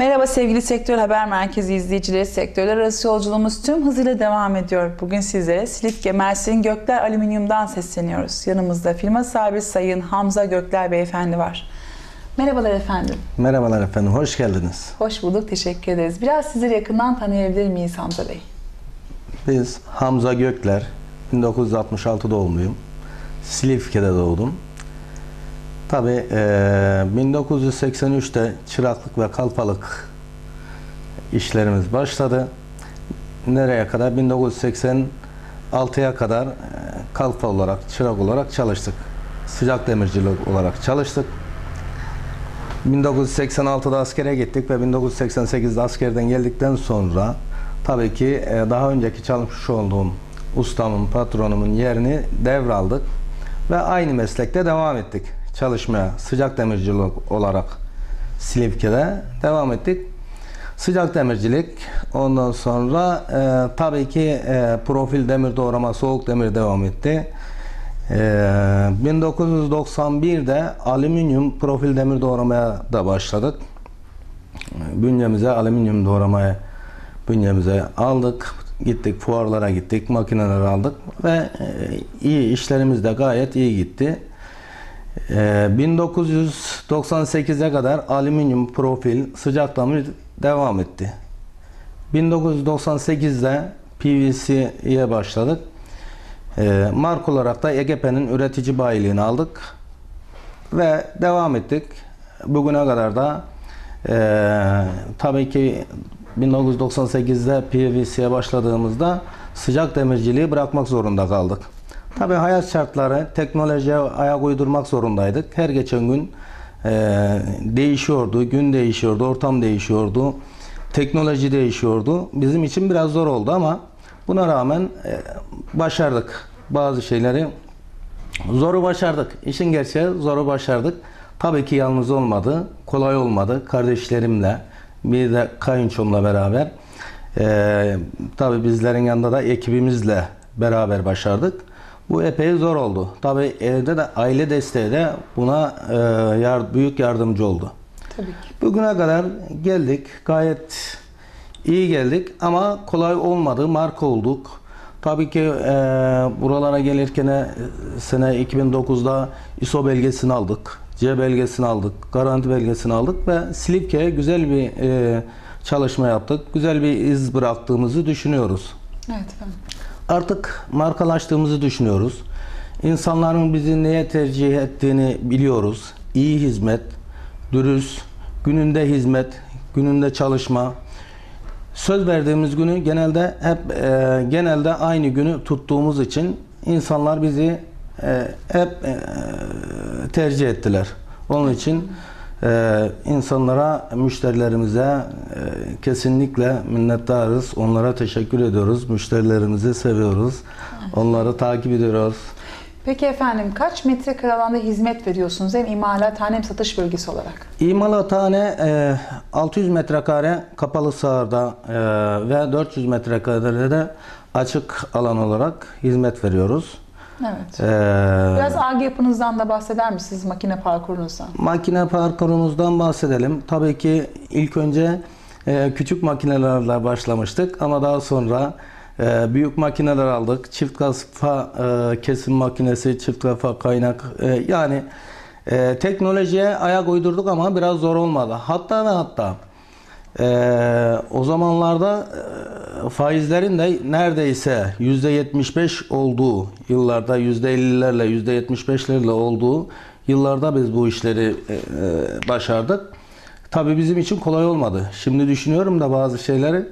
Merhaba sevgili Sektör Haber Merkezi izleyicileri. Sektörler arası yolculuğumuz tüm hızıyla devam ediyor. Bugün sizlere Silifke Mersin Gökler Alüminyum'dan sesleniyoruz. Yanımızda firma sahibi Sayın Hamza Gökler Beyefendi var. Merhabalar efendim. Merhabalar efendim, hoş geldiniz. Hoş bulduk, teşekkür ederiz. Biraz sizleri yakından tanıyabilir miyiz Hamza Bey? Biz Hamza Gökler, 1966 doğumluyum. Silifke'de doğdum. Tabii eee, 1983'te çıraklık ve kalfalık işlerimiz başladı. Nereye kadar? 1986'ya kadar eee, kalfa olarak, çırak olarak çalıştık. Sıcak demircilik olarak çalıştık. 1986'da askere gittik ve 1988'de askerden geldikten sonra tabii ki e, daha önceki çalışmış olduğum ustamın, patronumun yerini devraldık ve aynı meslekte devam ettik çalışmaya. Sıcak demircilik olarak Silifke'de devam ettik. Sıcak demircilik, ondan sonra e, tabii ki e, profil demir doğrama, soğuk demir devam etti. Ee, 1991'de alüminyum profil demir doğramaya da başladık. Bünyemize alüminyum doğramaya bünyemize aldık. Gittik fuarlara gittik, makineler aldık ve e, iyi işlerimiz de gayet iyi gitti. Ee, 1998'e kadar alüminyum profil sıcak demir devam etti. 1998'de PVC'ye başladık. Ee, marka olarak da EGP'nin üretici bayiliğini aldık ve devam ettik. Bugüne kadar da e, tabii ki 1998'de PVC'ye başladığımızda sıcak demirciliği bırakmak zorunda kaldık. Tabii hayat şartları, teknolojiye ayak uydurmak zorundaydık. Her geçen gün e, değişiyordu, gün değişiyordu, ortam değişiyordu, teknoloji değişiyordu. Bizim için biraz zor oldu ama buna rağmen e, başardık bazı şeyleri. Zoru başardık. İşin gerçeği zoru başardık. Tabii ki yalnız olmadı. Kolay olmadı. Kardeşlerimle bir de kayınçomla beraber e, tabii bizlerin yanında da ekibimizle beraber başardık. Bu epey zor oldu. Tabii evde de aile desteği de buna e, yar, büyük yardımcı oldu. Tabii ki. Bugüne kadar geldik. Gayet iyi geldik ama kolay olmadı. Marka olduk. Tabii ki e, buralara gelirken e, sene 2009'da ISO belgesini aldık. C belgesini aldık. Garanti belgesini aldık ve Silifke'ye güzel bir e, çalışma yaptık. Güzel bir iz bıraktığımızı düşünüyoruz. Evet efendim. Artık markalaştığımızı düşünüyoruz. İnsanların bizi neye tercih ettiğini biliyoruz. İyi hizmet, dürüst, gününde hizmet, gününde çalışma. Söz verdiğimiz günü genelde hep e, genelde aynı günü tuttuğumuz için insanlar bizi e, hep e, tercih ettiler. Onun için e, insanlara, müşterilerimize e, kesinlikle minnettarız. Onlara teşekkür ediyoruz. Müşterilerimizi seviyoruz. Onları takip ediyoruz. Peki efendim kaç metrekare alanda hizmet veriyorsunuz hem imalathane hem satış bölgesi olarak? İmalathane e, 600 metrekare kapalı sahada e, ve 400 metrekarede de açık alan olarak hizmet veriyoruz. Evet. E, Biraz ARGE yapınızdan da bahseder misiniz makine parkurunuzdan? Makine parkurumuzdan bahsedelim. Tabii ki ilk önce e, küçük makinelerle başlamıştık ama daha sonra e, büyük makineler aldık. Çift kafa e, kesim makinesi, çift kafa kaynak e, yani e, teknolojiye ayak uydurduk ama biraz zor olmadı. Hatta ve hatta e, o zamanlarda e, faizlerin de neredeyse %75 olduğu yıllarda %50'lerle %75'lerle olduğu yıllarda biz bu işleri e, e, başardık. Tabii bizim için kolay olmadı. Şimdi düşünüyorum da bazı şeyleri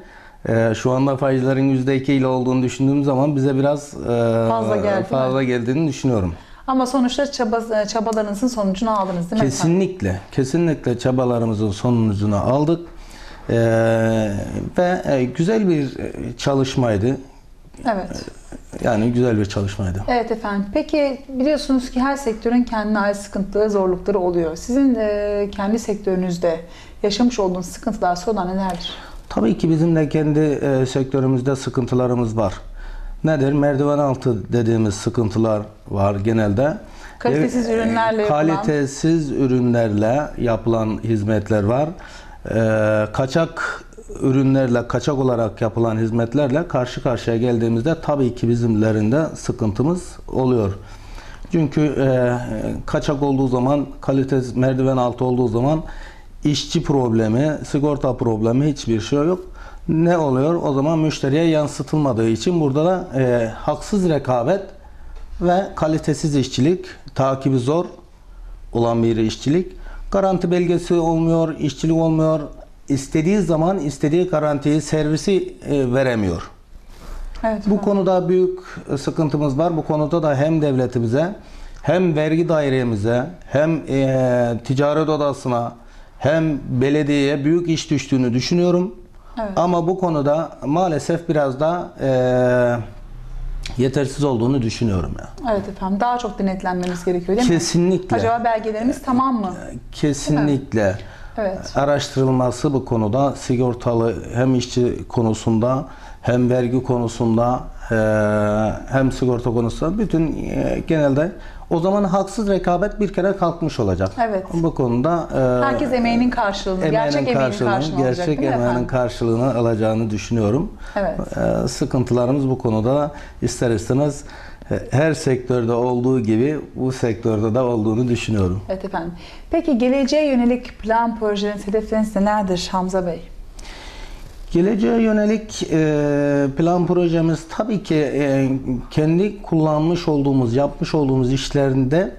e, şu anda faizlerin %2 ile olduğunu düşündüğüm zaman bize biraz e, Fazla geldi, mi? fazla geldiğini düşünüyorum. Ama sonuçta çaba, çabalarınızın sonucunu aldınız değil mi efendim? Kesinlikle, kesinlikle çabalarımızın sonucunu aldık. Ee, ve e, güzel bir e, çalışmaydı. Evet. Yani güzel bir çalışmaydı. Evet efendim. Peki biliyorsunuz ki her sektörün kendine ait sıkıntıları, zorlukları oluyor. Sizin e, kendi sektörünüzde yaşamış olduğunuz sıkıntılar, sorunlar nelerdir? Tabii ki bizim de kendi e, sektörümüzde sıkıntılarımız var. Nedir? Merdiven altı dediğimiz sıkıntılar var genelde. Kalitesiz E, ürünlerle yapılan- Kalitesiz ürünlerle yapılan hizmetler var. E, kaçak ürünlerle, kaçak olarak yapılan hizmetlerle karşı karşıya geldiğimizde tabii ki bizimlerinde sıkıntımız oluyor. Çünkü e, kaçak olduğu zaman, kalite merdiven altı olduğu zaman işçi problemi, sigorta problemi hiçbir şey yok. Ne oluyor? O zaman müşteriye yansıtılmadığı için burada da e, haksız rekabet ve kalitesiz işçilik, takibi zor olan bir işçilik. Garanti belgesi olmuyor, işçilik olmuyor. İstediği zaman istediği garantiyi, servisi e, veremiyor. Evet. Bu konuda büyük sıkıntımız var. Bu konuda da hem devletimize hem vergi dairemize hem e, ticaret odasına hem belediyeye büyük iş düştüğünü düşünüyorum. Evet. Ama bu konuda maalesef biraz da e, yetersiz olduğunu düşünüyorum ya. Evet efendim. Daha çok denetlenmemiz gerekiyor değil mi? Kesinlikle. Acaba belgelerimiz tamam mı? Kesinlikle. Evet. Araştırılması bu konuda sigortalı hem işçi konusunda hem vergi konusunda hem sigorta konusunda bütün e, genelde o zaman haksız rekabet bir kere kalkmış olacak. Evet. Bu konuda e, Herkes emeğinin karşılığını, gerçek emeğinin karşılığını, karşılığını alacak gerçek emeğinin efendim? karşılığını alacağını düşünüyorum. Evet. E, sıkıntılarımız bu konuda ister istemez e, her sektörde olduğu gibi bu sektörde de olduğunu düşünüyorum. Evet efendim. Peki geleceğe yönelik plan, projeleriniz, hedefleriniz nelerdir Hamza Bey? Geleceğe yönelik e, plan projemiz tabii ki e, kendi kullanmış olduğumuz, yapmış olduğumuz işlerinde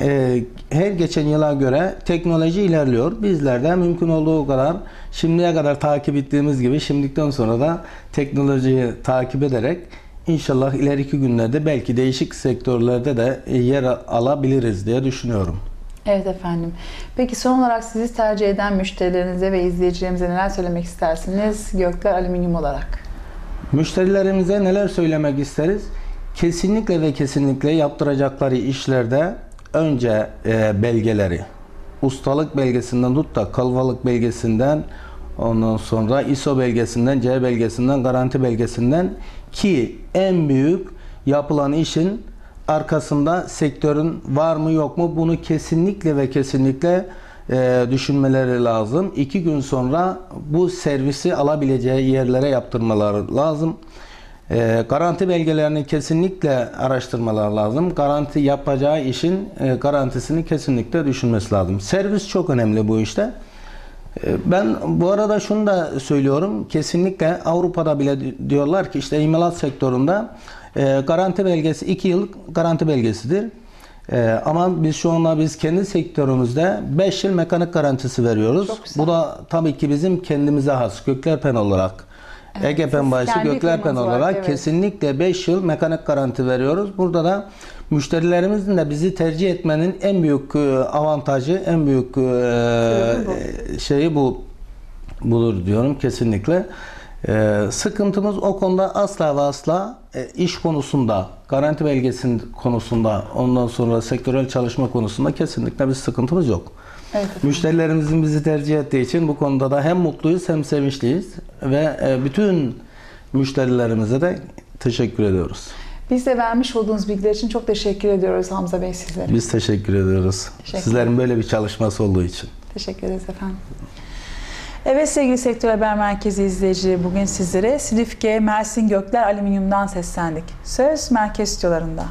e, her geçen yıla göre teknoloji ilerliyor. Bizler de mümkün olduğu kadar şimdiye kadar takip ettiğimiz gibi şimdikten sonra da teknolojiyi takip ederek inşallah ileriki günlerde belki değişik sektörlerde de yer alabiliriz diye düşünüyorum. Evet efendim. Peki son olarak sizi tercih eden müşterilerinize ve izleyicilerimize neler söylemek istersiniz Gökler Alüminyum olarak? Müşterilerimize neler söylemek isteriz? Kesinlikle ve kesinlikle yaptıracakları işlerde önce e, belgeleri, ustalık belgesinden tut da kalfalık belgesinden, ondan sonra ISO belgesinden, C belgesinden, garanti belgesinden ki en büyük yapılan işin arkasında sektörün var mı yok mu bunu kesinlikle ve kesinlikle e, düşünmeleri lazım. İki gün sonra bu servisi alabileceği yerlere yaptırmaları lazım. E, garanti belgelerini kesinlikle araştırmalar lazım. Garanti yapacağı işin e, garantisini kesinlikle düşünmesi lazım. Servis çok önemli bu işte. E, Ben bu arada şunu da söylüyorum. Kesinlikle Avrupa'da bile di- diyorlar ki işte imalat sektöründe e, garanti belgesi 2 yıl garanti belgesidir. E, ama biz şu anda biz kendi sektörümüzde 5 yıl mekanik garantisi veriyoruz. Bu da tabii ki bizim kendimize has Göklerpen olarak Egepen siz Bayisi Göklerpen olarak evet. kesinlikle 5 yıl mekanik garanti veriyoruz. Burada da müşterilerimizin de bizi tercih etmenin en büyük e, avantajı, en büyük e, şeyi bu budur diyorum kesinlikle. E, sıkıntımız o konuda asla ve asla e, iş konusunda, garanti belgesinin konusunda, ondan sonra sektörel çalışma konusunda kesinlikle bir sıkıntımız yok. Evet efendim. Müşterilerimizin bizi tercih ettiği için bu konuda da hem mutluyuz hem sevinçliyiz ve e, bütün müşterilerimize de teşekkür ediyoruz. Biz de vermiş olduğunuz bilgiler için çok teşekkür ediyoruz Hamza Bey sizlere. Biz teşekkür ediyoruz. Teşekkür Sizlerin böyle bir çalışması olduğu için. Teşekkür ederiz efendim. Evet sevgili Sektör Haber Merkezi izleyicileri bugün sizlere Silifke Mersin Gökler Alüminyum'dan seslendik. Söz merkez stüdyolarında.